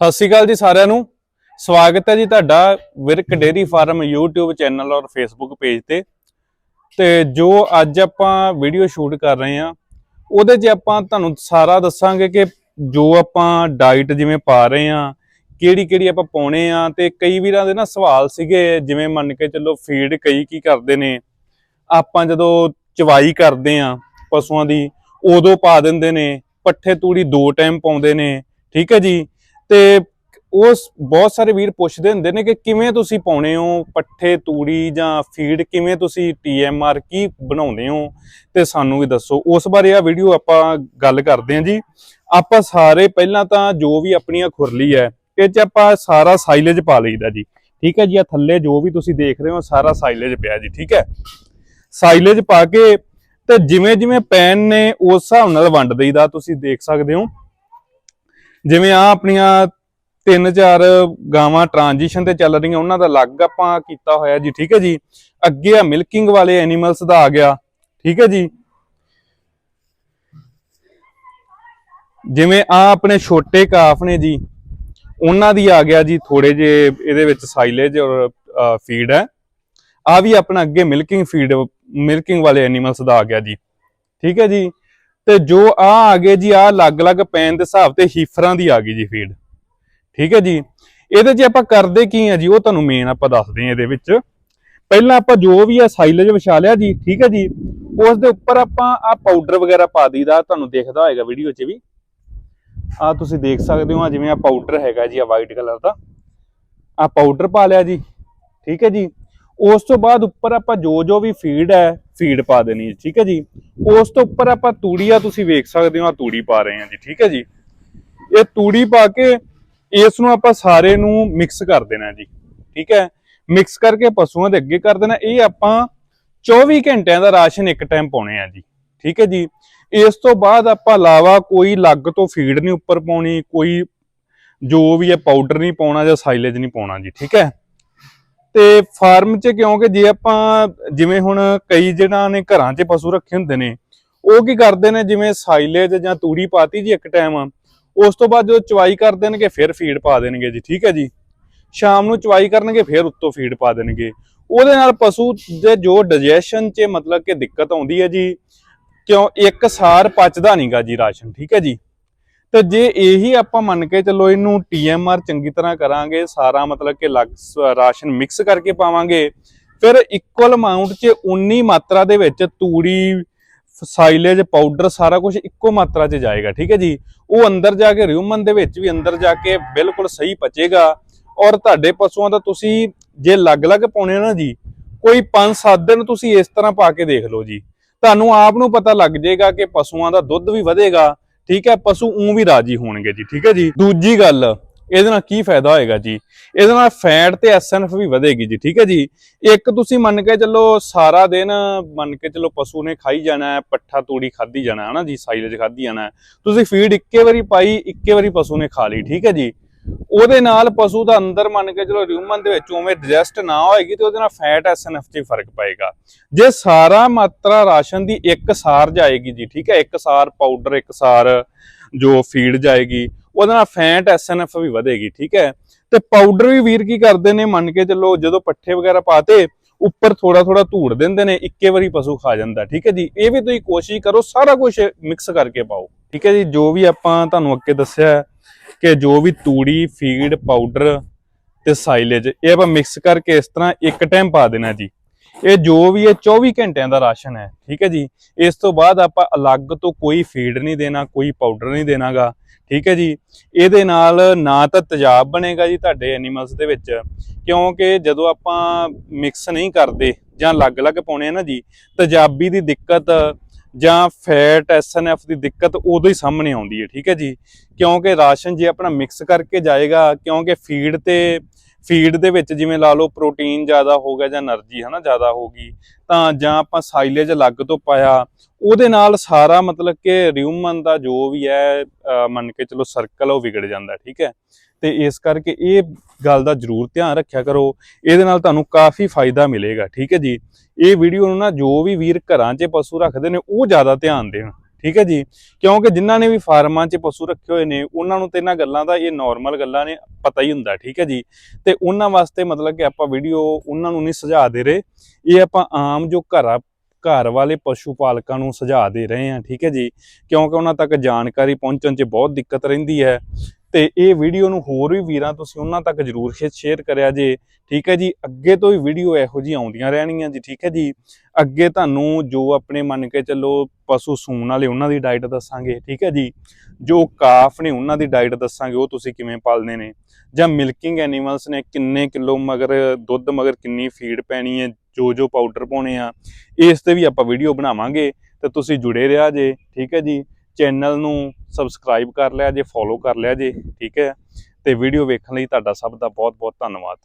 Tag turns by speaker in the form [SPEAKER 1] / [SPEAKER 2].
[SPEAKER 1] ਸਤਿ ਸ਼੍ਰੀ ਅਕਾਲ ਜੀ ਸਾਰਿਆਂ ਨੂੰ। ਸਵਾਗਤ ਹੈ ਜੀ ਤੁਹਾਡਾ Virk dairy farm YouTube channel ਔਰ Facebook ਪੇਜ ਤੇ। ਤੇ ਜੋ ਅੱਜ ਆਪਾਂ ਵੀਡੀਓ ਸ਼ੂਟ ਕਰ ਰਹੇ ਹਾਂ, ਉਹਦੇ 'ਚ ਆਪਾਂ ਤੁਹਾਨੂੰ ਸਾਰਾ ਦੱਸਾਂਗੇ ਕਿ ਜੋ ਆਪਾਂ ਡਾਈਟ ਜਿਵੇਂ ਪਾ ਰਹੇ ਹਾਂ ਕਿਹੜੀ ਕਿਹੜੀ ਆਪਾਂ ਪਾਉਣੇ ਆ ਤੇ ਕਈ ਵੀਰਾਂ ਦੇ ਨਾ ਸਵਾਲ ਸੀਗੇ, ਜਿਵੇਂ ਮੰਨ ਕੇ ਚੱਲੋ ਫੀਡ ਕਈ ਕੀ ਕਰਦੇ ਨੇ। ਆਪਾਂ ਜਦੋਂ ਚਵਾਈ ਕਰਦੇ ਆ ਪਸ਼ੂਆਂ ਦੀ, ਉਦੋਂ ਪਾ ਦਿੰਦੇ ਨੇ, ਪੱਠੇ ਤੂੜੀ ਦੋ ਟਾਈਮ ਪਾਉਂਦੇ ਨੇ, ਠੀਕ ਹੈ ਜੀ। ਤੇ ਉਹ ਬਹੁਤ ਸਾਰੇ ਵੀਰ ਪੁੱਛਦੇ ਹੁੰਦੇ ਨੇ ਕਿ ਕਿਵੇਂ ਤੁਸੀਂ ਪਾਉਣੇ ਹੋ? ਪੱਠੇ, ਤੂੜੀ ਜਾਂ ਫੀਡ ਕਿਵੇਂ ਤੁਸੀਂ ਟੀਐਮਆਰ ਕੀ ਬਣਾਉਂਦੇ ਹੋ? ਤੇ ਸਾਨੂੰ ਵੀ ਦੱਸੋ। ਉਸ ਬਾਰੇ ਆ ਵੀਡੀਓ ਆਪਾਂ ਗੱਲ ਕਰਦੇ ਹਾਂ ਜੀ। ਆਪਾਂ ਸਾਰੇ ਪਹਿਲਾਂ ਤਾਂ ਜੋ ਵੀ ਆਪਣੀਆਂ ਖੁਰਲੀ ਹੈ, ਇਹ ਚ ਆਪਾਂ ਸਾਰਾ ਸਾਈਲੇਜ ਪਾ ਲਈਦਾ ਜੀ। ਠੀਕ ਹੈ ਜੀ ਆ ਥੱਲੇ ਜੋ ਵੀ ਤੁਸੀਂ ਦੇਖ ਰਹੇ ਹੋ, ਸਾਰਾ ਸਾਈਲੇਜ ਪਿਆ ਜੀ, ਠੀਕ ਹੈ? ਸਾਈਲੇਜ ਪਾ ਕੇ ਤੇ ਜਿਵੇਂ ਜਿਵੇਂ ਪੈਨ ਨੇ ਉਸ ਹਿਸਾਬ ਨਾਲ ਵੰਡ ਦੇਈਦਾ, ਤੁਸੀਂ ਦੇਖ ਸਕਦੇ ਹੋ। ਜਿਵੇਂ ਆ ਆਪਣੀਆਂ ਤਿੰਨ ਚਾਰ ਗਾਵਾਂ ਟ੍ਰਾਂਜੀਸ਼ਨ ਤੇ ਚੱਲ ਰਹੀਆਂ, ਉਹਨਾਂ ਦਾ ਅਲੱਗ ਆਪਾਂ ਕੀਤਾ ਹੋਇਆ ਜੀ, ਠੀਕ ਹੈ ਜੀ? ਅੱਗੇ ਆ ਮਿਲਕਿੰਗ ਵਾਲੇ ਐਨੀਮਲਸ ਦਾ ਆ ਗਿਆ, ਠੀਕ ਹੈ ਜੀ? ਜਿਵੇਂ ਆ ਆਪਣੇ ਛੋਟੇ ਕਾਫ ਨੇ ਜੀ, ਉਹਨਾਂ ਦੀ ਆ ਗਿਆ ਜੀ ਥੋੜੇ ਜੇ ਇਹਦੇ ਵਿੱਚ ਸਾਈਲੇਜ ਔਰ ਫੀਡ ਹੈ। ਆ ਵੀ ਆਪਣਾ ਅੱਗੇ ਮਿਲਕਿੰਗ ਫੀਡ ਮਿਲਕਿੰਗ ਵਾਲੇ ਐਨੀਮਲਸ ਦਾ ਆ ਗਿਆ ਜੀ, ਠੀਕ ਹੈ ਜੀ? ਤੇ ਜੋ ਆ ਆ ਗਏ ਜੀ, ਆ ਅਲੱਗ-ਅਲੱਗ ਪੈਨ ਦੇ ਹਿਸਾਬ ਤੇ ਹੀਫਰਾਂ ਦੀ ਆ ਗਈ ਜੀ ਫੀਡ। ਠੀਕ ਹੈ ਜੀ? ਇਹਦੇ 'ਚ ਆਪਾਂ ਕਰਦੇ ਕੀ ਆ ਜੀ, ਉਹ ਤੁਹਾਨੂੰ ਮੇਨ ਆਪਾਂ ਦੱਸਦੇ ਆ ਇਹਦੇ ਵਿੱਚ। ਪਹਿਲਾਂ ਆਪਾਂ ਜੋ ਵੀ ਆ ਸਾਈਲੇਜ ਵਿਛਾ ਲਿਆ ਜੀ, ਠੀਕ ਹੈ ਜੀ? ਉਸ ਦੇ ਉੱਪਰ ਆਪਾਂ ਆ ਪਾਊਡਰ ਵਗੈਰਾ ਪਾ ਦਈਦਾ, ਤੁਹਾਨੂੰ ਦੇਖਦਾ ਹੋਏਗਾ ਵੀਡੀਓ 'ਚ ਵੀ। ਆ ਤੁਸੀਂ ਦੇਖ ਸਕਦੇ ਹੋ ਆ ਜਿਵੇਂ ਆ ਪਾਊਡਰ ਹੈਗਾ ਜੀ, ਆ ਵਾਈਟ ਕਲਰ ਦਾ। ਆ ਪਾਊਡਰ ਪਾ ਲਿਆ ਜੀ, ਠੀਕ ਹੈ ਜੀ? ਉਸ ਤੋਂ ਬਾਅਦ ਉੱਪਰ ਆਪਾਂ ਜੋ ਜੋ ਵੀ ਫੀਡ ਹੈ ਫੀਡ ਪਾ ਦੇਣੀ ਠੀਕ ਹੈ ਜੀ? ਉਸ ਤੋਂ ਉੱਪਰ ਆਪਾਂ ਤੂੜੀ ਆ ਤੁਸੀਂ ਵੇਖ ਸਕਦੇ ਹੋ ਆ ਤੂੜੀ ਪਾ ਰਹੇ ਹਾਂ ਜੀ, ਠੀਕ ਹੈ ਜੀ? ਇਹ ਤੂੜੀ ਪਾ ਕੇ ਇਸ ਨੂੰ ਆਪਾਂ ਸਾਰੇ ਨੂੰ ਮਿਕਸ ਕਰ ਦੇਣਾ ਜੀ, ਠੀਕ ਹੈ? ਮਿਕਸ ਕਰਕੇ ਪਸ਼ੂਆਂ ਦੇ ਅੱਗੇ ਕਰ ਦੇਣਾ। ਇਹ ਆਪਾਂ 24 ਘੰਟਿਆਂ ਦਾ ਰਾਸ਼ਨ ਇੱਕ ਟਾਈਮ ਪਾਉਣੇ ਆ ਜੀ, ਠੀਕ ਹੈ ਜੀ? ਇਸ ਤੋਂ ਬਾਅਦ ਆਪਾਂ ਇਲਾਵਾ ਕੋਈ ਲੱਗ ਤੋਂ ਫੀਡ ਨਹੀਂ ਉੱਪਰ ਪਾਉਣੀ, ਕੋਈ ਜੋ ਵੀ ਹੈ ਪਾਊਡਰ ਨਹੀਂ ਪਾਉਣਾ ਜਾਂ ਸਾਈਲੇਜ ਨਹੀਂ ਪਾਉਣਾ ਜੀ, ਠੀਕ ਹੈ? ਤੇ ਫਾਰਮ 'ਚ ਕਿਉਂਕਿ ਜੇ ਆਪਾਂ ਜਿਵੇਂ ਹੁਣ ਕਈ ਜਿਹੜਾ ਨੇ ਘਰਾਂ 'ਚ ਪਸ਼ੂ ਰੱਖੇ ਹੁੰਦੇ ਨੇ, ਉਹ ਕੀ ਕਰਦੇ ਨੇ, ਜਿਵੇਂ ਸਾਈਲੇਜ ਜਾਂ ਤੂੜੀ ਪਾਤੀ ਜੀ ਇੱਕ ਟਾਈਮ ਉਸ ਤੋਂ ਬਾਅਦ ਜਦੋਂ ਚਵਾਈ ਕਰ ਦੇਣਗੇ, ਫਿਰ ਫੀਡ ਪਾ ਦੇਣਗੇ ਜੀ, ਠੀਕ ਹੈ ਜੀ? ਸ਼ਾਮ ਨੂੰ ਚਵਾਈ ਕਰਨਗੇ, ਫਿਰ ਉੱਤੋਂ ਫੀਡ ਪਾ ਦੇਣਗੇ। ਉਹਦੇ ਨਾਲ ਪਸ਼ੂ ਦੇ ਜੋ ਡਾਈਜੈਸ਼ਨ 'ਚ ਮਤਲਬ ਕਿ ਦਿੱਕਤ ਆਉਂਦੀ ਹੈ ਜੀ, ਕਿਉਂ ਇੱਕ ਸਾਰ ਪਚਦਾ ਨਹੀਂਗਾ ਜੀ ਰਾਸ਼ਨ, ਠੀਕ ਹੈ ਜੀ? ਤੇ ਜੇ ਇਹੀ ਆਪਾਂ ਮੰਨ ਕੇ ਚੱਲੋ ਇਹਨੂੰ ਟੀਐਮਆਰ ਚੰਗੀ ਤਰ੍ਹਾਂ ਕਰਾਂਗੇ, ਸਾਰਾ ਮਤਲਬ ਕਿ ਲੱਗ ਰਾਸ਼ਨ ਮਿਕਸ ਕਰਕੇ ਪਾਵਾਂਗੇ, ਫਿਰ ਇਕੁਅਲ ਅਮਾਉਂਟ 'ਚ ਉਨੀ ਮਾਤਰਾ ਦੇ ਵਿੱਚ ਤੂੜੀ ਸਾਈਲੇਜ ਪਾਊਡਰ ਸਾਰਾ ਕੁਝ ਇੱਕੋ ਮਾਤਰਾ 'ਚ ਜਾਏਗਾ, ਠੀਕ ਹੈ ਜੀ? ਉਹ ਅੰਦਰ ਜਾ ਕੇ ਰਿਊਮਨ ਦੇ ਵਿੱਚ ਵੀ ਅੰਦਰ ਜਾ ਕੇ ਬਿਲਕੁਲ ਸਹੀ ਪਚੇਗਾ। ਔਰ ਤੁਹਾਡੇ ਪਸ਼ੂਆਂ ਦਾ ਤੁਸੀਂ ਜੇ ਅਲੱਗ-ਅਲੱਗ ਪਾਉਣੇ ਆ ਨਾ ਜੀ, ਕੋਈ 5-7 ਦਿਨ ਤੁਸੀਂ ਇਸ ਤਰ੍ਹਾਂ ਪਾ ਕੇ ਦੇਖ ਲਓ ਜੀ। ਤੁਹਾਨੂੰ ਆਪ ਨੂੰ ਪਤਾ ਲੱਗ ਜਾਏਗਾ ਕਿ ਪਸ਼ੂਆਂ ਦਾ ਦੁੱਧ ਵੀ ਵਧੇਗਾ ਠੀਕ ਹੈ, ਪਸ਼ੂ ਉਂ ਵੀ ਰਾਜੀ ਹੋਣਗੇ ਜੀ, ਠੀਕ ਹੈ ਜੀ। ਦੂਜੀ ਗੱਲ, ਇਹਦੇ ਨਾਲ ਕੀ ਫਾਇਦਾ ਹੋਏਗਾ ਜੀ? ਇਹਦੇ ਨਾਲ ਫੈਟ ਤੇ ਐਸਐਨਐਫ ਵੀ ਵਧੇਗੀ ਜੀ, ਠੀਕ ਹੈ ਜੀ। ਇੱਕ ਤੁਸੀਂ ਮੰਨ ਕੇ ਚੱਲੋ, ਸਾਰਾ ਦਿਨ ਮੰਨ ਕੇ ਚੱਲੋ ਪਸ਼ੂ ਨੇ ਖਾਈ ਜਾਣਾ ਹੈ ਪੱਠਾ ਤੂੜੀ ਖਾਧੀ ਜਾਣਾ ਹੈ ਨਾ ਜੀ, ਸਾਈਲੇਜ ਖਾਧੀ ਜਾਣਾ। ਤੁਸੀਂ ਫੀਡ ਇੱਕੇ ਵਾਰੀ ਪਾਈ, ਇੱਕੇ ਵਾਰੀ ਪਸ਼ੂ ਨੇ ਖਾ ਲਈ, ਠੀਕ ਹੈ ਜੀ। ਉਹਦੇ ਨਾਲ ਪਸ਼ੂ ਦਾ ਅੰਦਰ ਮੰਨ ਕੇ ਚਲੋ ਰਿਊਮਨ ਦੇ ਵਿੱਚ ਉਵੇਂ ਡਿਜੈਸਟ ਨਾ ਹੋਏਗੀ ਤੇ ਉਹਦੇ ਨਾਲ ਫੈਟ ਐਸਐਨਐਫ 'ਚ ਫ਼ਰਕ ਪਏਗਾ। ਜੇ ਸਾਰਾ ਮਾਤਰਾ ਰਾਸ਼ਨ ਦੀ ਇੱਕ ਸਾਰ ਜਾਏਗੀ ਜੀ, ਠੀਕ ਹੈ, ਇੱਕ ਸਾਰ ਪਾਊਡਰ, ਇੱਕ ਸਾਰ ਜੋ ਫੀਡ ਜਾਏਗੀ, ਉਹਦੇ ਨਾਲ ਫੈਟ ਐਸਐਨਐਫ ਵੀ ਵਧੇਗੀ, ਠੀਕ ਹੈ। ਤੇ ਪਾਊਡਰ ਵੀ ਵੀਰ ਕੀ ਕਰਦੇ ਨੇ, ਮੰਨ ਕੇ ਚੱਲੋ ਜਦੋਂ ਪੱਠੇ ਵਗੈਰਾ ਪਾਤੇ, ਉੱਪਰ ਥੋੜਾ ਥੋੜਾ ਧੂੜ ਦਿੰਦੇ ਨੇ, ਇੱਕੇ ਵਾਰੀ ਪਸ਼ੂ ਖਾ ਜਾਂਦਾ, ਠੀਕ ਹੈ ਜੀ। ਇਹ ਵੀ ਤੁਸੀਂ ਕੋਸ਼ਿਸ਼ ਕਰੋ, ਸਾਰਾ ਕੁਝ ਮਿਕਸ ਕਰਕੇ ਪਾਓ, ਠੀਕ ਹੈ ਜੀ। ਜੋ ਵੀ ਆਪਾਂ ਤੁਹਾਨੂੰ ਅੱਗੇ ਦੱਸਿਆ ਕਿ ਜੋ ਵੀ ਤੂੜੀ ਫੀਡ ਪਾਊਡਰ ਤੇ ਸਾਈਲੇਜ ਇਹ ਆਪਾਂ ਮਿਕਸ ਕਰਕੇ ਇਸ ਤਰ੍ਹਾਂ ਇੱਕ ਟਾਈਮ ਪਾ ਦੇਣਾ ਜੀ। ਇਹ ਜੋ ਵੀ ਹੈ 24 ਘੰਟਿਆਂ ਦਾ ਰਾਸ਼ਨ ਹੈ, ਠੀਕ ਹੈ ਜੀ। ਇਸ ਤੋਂ ਬਾਅਦ ਆਪਾਂ ਅਲੱਗ ਤੋਂ ਕੋਈ ਫੀਡ ਨਹੀਂ ਦੇਣਾ, ਕੋਈ ਪਾਊਡਰ ਨਹੀਂ ਦੇਣਾਗਾ, ਠੀਕ ਹੈ ਜੀ। ਇਹਦੇ ਨਾਲ ਨਾ ਤਾਂ ਤੇਜ਼ਾਬ ਬਣੇਗਾ ਜੀ ਤੁਹਾਡੇ ਐਨੀਮਲਸ ਦੇ ਵਿੱਚ, ਕਿਉਂਕਿ ਜਦੋਂ ਆਪਾਂ ਮਿਕਸ ਨਹੀਂ ਕਰਦੇ ਜਾਂ ਅਲੱਗ-ਅਲੱਗ ਪਾਉਣੇ ਆ ਨਾ ਜੀ, ਤੇਜ਼ਾਬੀ ਦੀ ਦਿੱਕਤ ਜਾਂ ਫੈਟ ਐਸਐਨਐਫ ਦੀ ਦਿੱਕਤ ਉਦੋਂ ਹੀ ਸਾਹਮਣੇ ਆਉਂਦੀ ਹੈ, ਠੀਕ ਹੈ ਜੀ? ਕਿਉਂਕਿ ਰਾਸ਼ਨ ਜੇ ਆਪਣਾ ਮਿਕਸ ਕਰਕੇ ਜਾਏਗਾ, ਕਿਉਂਕਿ ਫੀਡ ਤੇ ਫੀਡ ਦੇ ਵਿੱਚ ਜਿਵੇਂ ਲਾ ਲਓ ਪ੍ਰੋਟੀਨ ਜ਼ਿਆਦਾ ਹੋ ਗਿਆ ਜਾਂ એનર્ਜੀ ਹਨਾ ਜ਼ਿਆਦਾ ਹੋ ਗਈ, ਤਾਂ ਜਾਂ ਆਪਾਂ ਸਾਈਲੇਜ ਅਲੱਗ ਤੋਂ ਪਾਇਆ, ਉਹਦੇ ਨਾਲ ਸਾਰਾ ਮਤਲਬ ਕਿ ਰਿਊਮਨ ਦਾ ਜੋ ਵੀ ਹੈ ਮੰਨ ਕੇ ਚਲੋ ਸਰਕਲ ਉਹ ਵਿਗੜ ਜਾਂਦਾ, ਠੀਕ ਹੈ? ਤੇ ਇਸ ਕਰਕੇ ਇਹ ਗੱਲ ਦਾ ਜ਼ਰੂਰ ਧਿਆਨ ਰੱਖਿਆ ਕਰੋ, ਇਹਦੇ ਨਾਲ ਤੁਹਾਨੂੰ ਕਾਫੀ ਫਾਇਦਾ ਮਿਲੇਗਾ, ਠੀਕ ਹੈ ਜੀ? ਇਹ ਵੀਡੀਓ ਨੂੰ ਨਾ ਜੋ ਵੀ ਵੀਰ ਘਰਾਂ 'ਚ ਪਸ਼ੂ ਰੱਖਦੇ ਨੇ, ਉਹ ਜ਼ਿਆਦਾ ਧਿਆਨ ਦੇਣ। ਠੀਕ ਹੈ ਜੀ? ਕਿਉਂਕਿ ਜਿਨ੍ਹਾਂ ਨੇ ਵੀ ਫਾਰਮਾਂ 'ਚ ਪਸ਼ੂ ਰੱਖੇ ਹੋਏ ਨੇ, ਉਹਨਾਂ ਨੂੰ ਤੇ ਇਹਨਾਂ ਗੱਲਾਂ ਦਾ ਇਹ ਨਾਰਮਲ ਗੱਲਾਂ ਨੇ, ਪਤਾ ਹੀ ਹੁੰਦਾ, ਠੀਕ ਹੈ ਜੀ? ਤੇ ਉਹਨਾਂ ਵਾਸਤੇ ਮਤਲਬ ਕਿ ਆਪਾਂ ਵੀਡੀਓ ਉਹਨਾਂ ਨੂੰ ਨਹੀਂ ਸੁਝਾਅ ਦੇ ਰਹੇ। ਇਹ ਆਪਾਂ ਆਮ ਜੋ ਘਰਾਂ ਘਰ ਵਾਲੇ ਪਸ਼ੂ ਪਾਲਕਾਂ ਨੂੰ ਸੁਝਾਅ ਦੇ ਰਹੇ ਹਾਂ, ਠੀਕ ਹੈ ਜੀ? ਕਿਉਂਕਿ ਉਹਨਾਂ ਤੱਕ ਜਾਣਕਾਰੀ ਪਹੁੰਚਣ 'ਚ ਬਹੁਤ ਦਿੱਕਤ ਰਹਿੰਦੀ ਹੈ। ਤੇ ਇਹ ਵੀਡੀਓ ਨੂੰ ਹੋਰ ਵੀ ਵੀਰਾਂ ਤੁਸੀਂ ਉਹਨਾਂ ਤੱਕ ਜਰੂਰ ਸ਼ੇਅਰ ਕਰਿਆ ਜੇ। ਠੀਕ ਹੈ ਜੀ, ਅੱਗੇ ਤੋਂ ਵੀ ਵੀਡੀਓ ਇਹੋ ਜੀ ਆਉਂਦੀਆਂ ਰਹਿਣਗੀਆਂ ਜੀ, ਠੀਕ ਹੈ ਜੀ। ਅੱਗੇ ਤੁਹਾਨੂੰ ਜੋ ਆਪਣੇ ਮੰਨ ਕੇ ਚੱਲੋ ਪਸ਼ੂ ਸੂਣ ਵਾਲੇ ਉਹਨਾਂ ਦੀ ਡਾਈਟ ਦੱਸਾਂਗੇ, ਠੀਕ ਹੈ ਜੀ। ਜੋ ਕਾਫ ਨੇ ਉਹਨਾਂ ਦੀ ਡਾਈਟ ਦੱਸਾਂਗੇ, ਉਹ ਤੁਸੀਂ ਕਿਵੇਂ ਪਾਲਨੇ ਨੇ? ਜਾਂ ਮਿਲਕਿੰਗ ਐਨੀਮਲਸ ਨੇ ਕਿੰਨੇ ਕਿਲੋ ਮਗਰ ਦੁੱਧ ਮਗਰ ਕਿੰਨੀ ਫੀਡ ਪੈਣੀ ਹੈ ਜੋ ਜੋ ਪਾਊਡਰ ਪਾਉਣੇ ਆ, ਇਸ ਤੇ ਵੀ ਆਪਾਂ ਵੀਡੀਓ ਬਣਾਵਾਂਗੇ ਤੇ ਤੁਸੀਂ ਜੁੜੇ ਰਿਹਾ ਜੇ, ਠੀਕ ਹੈ ਜੀ। ਚੈਨਲ ਨੂੰ ਸਬਸਕ੍ਰਾਈਬ ਕਰ ਲਿਆ ਜੇ ਫੋਲੋ ਕਰ ਲਿਆ ਜੇ, ਠੀਕ ਹੈ? ਤੇ ਵੀਡੀਓ ਵੇਖਣ ਲਈ ਤੁਹਾਡਾ ਸਭ ਦਾ ਬਹੁਤ ਬਹੁਤ ਧੰਨਵਾਦ।